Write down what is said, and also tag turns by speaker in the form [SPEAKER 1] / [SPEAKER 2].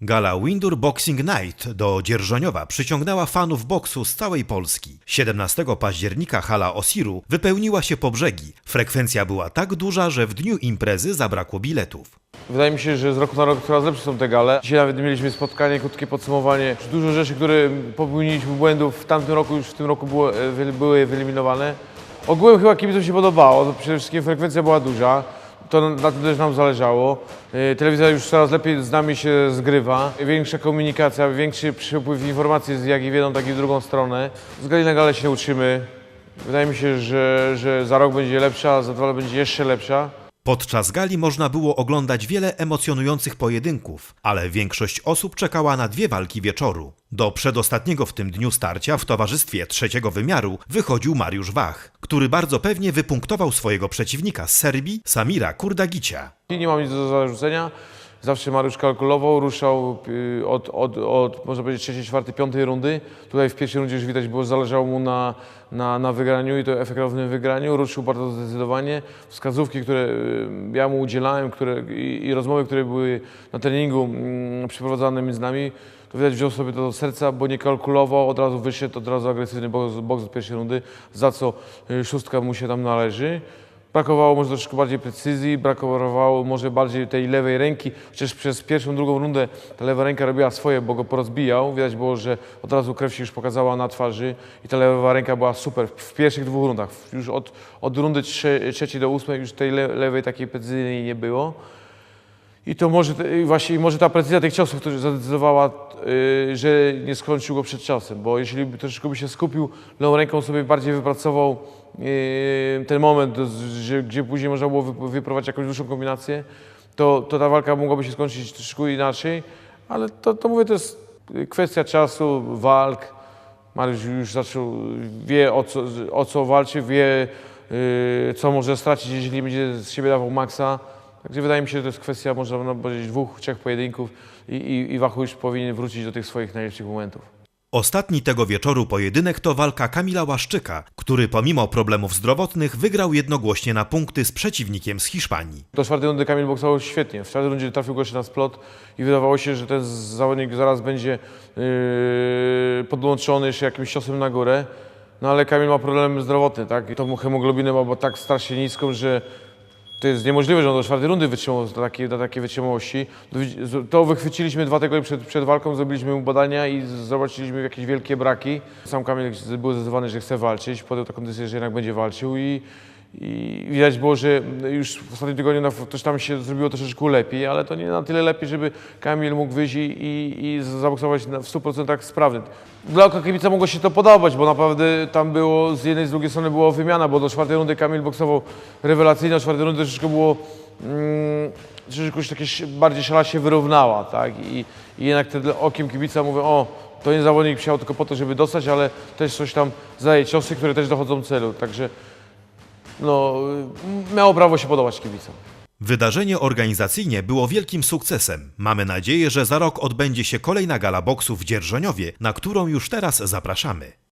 [SPEAKER 1] Gala Windur Boxing Night do Dzierżoniowa przyciągnęła fanów boksu z całej Polski. 17 października hala Osiru wypełniła się po brzegi. Frekwencja była tak duża, że w dniu imprezy zabrakło biletów.
[SPEAKER 2] Wydaje mi się, że z roku na rok coraz lepsze są te gale. Dzisiaj nawet mieliśmy spotkanie, krótkie podsumowanie. Dużo rzeczy, które popełniliśmy błędów w tamtym roku, już w tym roku było, e, były wyeliminowane. Ogółem chyba kibicom się podobało, przede wszystkim frekwencja była duża. To na tym też nam zależało. E, Telewizja już coraz lepiej z nami się zgrywa. Większa komunikacja, większy przepływ informacji, z jak i w jedną, tak i w drugą stronę. Z gali na galę się uczymy. Wydaje mi się, że, że za rok będzie lepsza, za dwa lata będzie jeszcze lepsza.
[SPEAKER 1] Podczas gali można było oglądać wiele emocjonujących pojedynków, ale większość osób czekała na dwie walki wieczoru. Do przedostatniego w tym dniu starcia w towarzystwie trzeciego wymiaru wychodził Mariusz Wach, który bardzo pewnie wypunktował swojego przeciwnika z Serbii, Samira Kurdagicia.
[SPEAKER 2] Nie mam nic do zarzucenia. Zawsze Mariusz kalkulował, ruszał y, od, od, od można powiedzieć, trzeciej, czwartej, piątej rundy. Tutaj w pierwszej rundzie już widać było, zależało mu na, na, na wygraniu i to efektownym wygraniu. Ruszył bardzo zdecydowanie. Wskazówki, które y, ja mu udzielałem które, i, i rozmowy, które były na treningu mm, przeprowadzane między nami, to widać wziął sobie to do serca, bo nie kalkulował, od razu wyszedł, od razu agresywny boks, boks od pierwszej rundy, za co y, szóstka mu się tam należy. Brakowało może troszkę bardziej precyzji, brakowało może bardziej tej lewej ręki, chociaż przez pierwszą, drugą rundę ta lewa ręka robiła swoje, bo go porozbijał. Widać było, że od razu krew się już pokazała na twarzy i ta lewa ręka była super w pierwszych dwóch rundach. Już od, od rundy trze, trzeciej do ósmej już tej le, lewej takiej precyzyjnej nie było. I to może, właśnie może ta precyzja tych ciosów też zadecydowała, yy, że nie skończył go przed czasem, bo jeśli troszeczkę by się skupił, lewą ręką sobie bardziej wypracował yy, ten moment, że, gdzie później można było wy- wyprowadzić jakąś dłuższą kombinację, to, to ta walka mogłaby się skończyć troszeczkę inaczej, ale to, to mówię, to jest kwestia czasu, walk. Mariusz już zaczął, wie o co, o co walczy, wie yy, co może stracić, jeżeli będzie z siebie dawał maksa. Także wydaje mi się, że to jest kwestia, można powiedzieć, dwóch, trzech pojedynków i, i, i Wachu już powinien wrócić do tych swoich najlepszych momentów.
[SPEAKER 1] Ostatni tego wieczoru pojedynek to walka Kamila Łaszczyka, który pomimo problemów zdrowotnych wygrał jednogłośnie na punkty z przeciwnikiem z Hiszpanii.
[SPEAKER 2] Do czwartej rundy Kamil boksował świetnie. W czwartej rundzie trafił go jeszcze na splot i wydawało się, że ten zawodnik zaraz będzie yy, podłączony jeszcze jakimś ciosem na górę. No ale Kamil ma problem zdrowotny, tak? I tą hemoglobinę ma bo tak strasznie niską, że to jest niemożliwe, że on do czwartej rundy wytrzymał do takiej, do takiej wytrzymałości. To wychwyciliśmy dwa tygodnie przed, przed walką, zrobiliśmy mu badania i zobaczyliśmy jakieś wielkie braki. Sam Kamil był zdecydowany, że chce walczyć, podjął taką decyzję, że jednak będzie walczył i, i widać było, że już w ostatnim tygodniu na- też tam się zrobiło troszeczkę lepiej, ale to nie na tyle lepiej, żeby Kamil mógł wyjść i, i, i zaboksować w 100% sprawny. Dla oka kibica mogło się to podobać, bo naprawdę tam było, z jednej z drugiej strony była wymiana, bo do czwartej rundy Kamil boksował rewelacyjnie, do czwartej rundy troszeczkę było, mm, troszeczkę już takie bardziej szala się wyrównała, tak? I, i jednak wtedy okiem kibica mówię, o, to nie zawodnik przyjechał tylko po to, żeby dostać, ale też coś tam zadaje ciosy, które też dochodzą celu, także no, y, miało prawo się podobać kibicom.
[SPEAKER 1] Wydarzenie organizacyjnie było wielkim sukcesem. Mamy nadzieję, że za rok odbędzie się kolejna gala boksu w Dzierżoniowie, na którą już teraz zapraszamy.